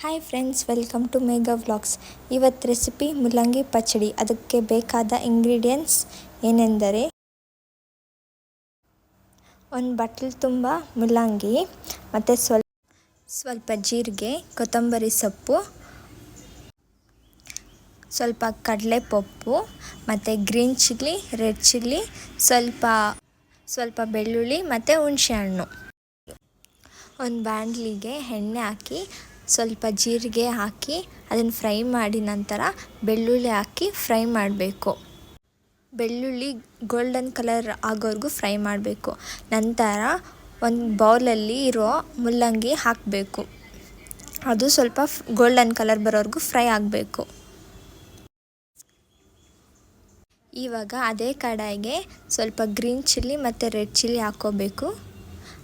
Hi friends welcome to Megha vlogs ಇವತ್ತು recipe ಮುಲ್ಲಂಗಿ ಪಚಡಿ. ಅದಕ್ಕೆ ಬೇಕಾದ ಇಂಗ್ರೀಡಿಯೆಂಟ್ಸ್ ಏನೆಂದರೆ ಒಂದು ಬಟ್ಲು ತುಂಬ ಮುಲ್ಲಂಗಿ, ಮತ್ತು ಸ್ವಲ್ಪ ಸ್ವಲ್ಪ ಜೀರಿಗೆ, ಕೊತ್ತಂಬರಿ ಸೊಪ್ಪು, ಸ್ವಲ್ಪ ಕಡಲೆಪಪ್ಪು, ಮತ್ತು ಗ್ರೀನ್ ಚಿಲ್ಲಿ ರೆಡ್ ಚಿಲ್ಲಿ ಸ್ವಲ್ಪ ಸ್ವಲ್ಪ ಬೆಳ್ಳುಳ್ಳಿ, ಮತ್ತು ಹುಣಸೆಹಣ್ಣು ಒಂದು ಬಾಣಲಿಗೆ ಎಣ್ಣೆ ಹಾಕಿ ಸ್ವಲ್ಪ ಜೀರಿಗೆ ಹಾಕಿ ಅದನ್ನು ಫ್ರೈ ಮಾಡಿ ನಂತರ ಬೆಳ್ಳುಳ್ಳಿ ಹಾಕಿ ಫ್ರೈ ಮಾಡಬೇಕು. ಬೆಳ್ಳುಳ್ಳಿ ಗೋಲ್ಡನ್ ಕಲರ್ ಆಗೋವರೆಗೂ ಫ್ರೈ ಮಾಡಬೇಕು. ನಂತರ ಒಂದು ಬೌಲಲ್ಲಿ ಇರೋ ಮುಲ್ಲಂಗಿ ಹಾಕಬೇಕು. ಅದು ಸ್ವಲ್ಪ ಗೋಲ್ಡನ್ ಕಲರ್ ಬರೋವರೆಗೂ ಫ್ರೈ ಆಗಬೇಕು. ಇವಾಗ ಅದೇ ಕಡಾಯಿಗೆ ಸ್ವಲ್ಪ ಗ್ರೀನ್ ಚಿಲ್ಲಿ ಮತ್ತು ರೆಡ್ ಚಿಲ್ಲಿ ಹಾಕ್ಕೋಬೇಕು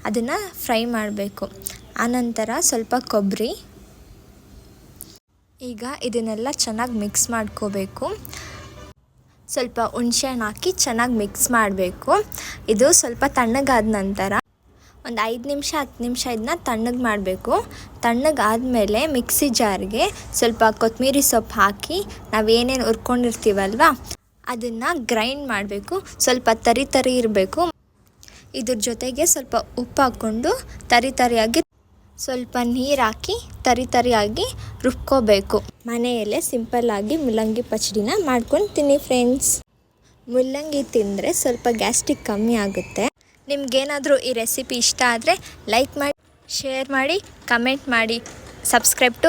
ಅದನ್ನು ಫ್ರೈ ಮಾಡಬೇಕು. ಆನಂತರ ಸ್ವಲ್ಪ ಕೊಬ್ಬರಿ. ಈಗ ಇದನ್ನೆಲ್ಲ ಚೆನ್ನಾಗಿ ಮಿಕ್ಸ್ ಮಾಡ್ಕೋಬೇಕು. ಸ್ವಲ್ಪ ಹುಣ್ಸೆಹಣ್ಣು ಹಾಕಿ ಚೆನ್ನಾಗಿ ಮಿಕ್ಸ್ ಮಾಡಬೇಕು. ಇದು ಸ್ವಲ್ಪ ತಣ್ಣಗಾದ ನಂತರ ಒಂದು ಐದು ನಿಮಿಷ, ಹತ್ತು ನಿಮಿಷ ಇದನ್ನ ತಣ್ಣಗೆ ಮಾಡಬೇಕು. ತಣ್ಣಗಾದಮೇಲೆ ಮಿಕ್ಸಿ ಜಾರ್ಗೆ ಸ್ವಲ್ಪ ಕೊತ್ತಂಬರಿ ಸೊಪ್ಪು ಹಾಕಿ ನಾವೇನೇನು ಹುರ್ಕೊಂಡಿರ್ತೀವಲ್ವ ಅದನ್ನು ಗ್ರೈಂಡ್ ಮಾಡಬೇಕು. ಸ್ವಲ್ಪ ತರಿ ತರಿ ಇರಬೇಕು. ಇದ್ರ ಜೊತೆಗೆ ಸ್ವಲ್ಪ ಉಪ್ಪು ಹಾಕ್ಕೊಂಡು ತರಿ ತರಿಯಾಗಿ ಸ್ವಲ್ಪ ನೀರು ಹಾಕಿ ತರಿ ತರಿಯಾಗಿ ರುಬ್ಕೋಬೇಕು. ಮನೆಯಲ್ಲೇ ಸಿಂಪಲ್ಲಾಗಿ ಮುಲ್ಲಂಗಿ ಪಚಡಿನ ಮಾಡ್ಕೊಂಡು ತಿನ್ನಿ ಫ್ರೆಂಡ್ಸ್. ಮುಲ್ಲಂಗಿ ತಿಂದರೆ ಸ್ವಲ್ಪ ಗ್ಯಾಸ್ಟ್ರಿಕ್ ಕಮ್ಮಿ ಆಗುತ್ತೆ. ನಿಮ್ಗೇನಾದರೂ ಈ ರೆಸಿಪಿ ಇಷ್ಟ ಆದರೆ ಲೈಕ್ ಮಾಡಿ, ಶೇರ್ ಮಾಡಿ, ಕಮೆಂಟ್ ಮಾಡಿ, ಸಬ್ಸ್ಕ್ರೈಬ್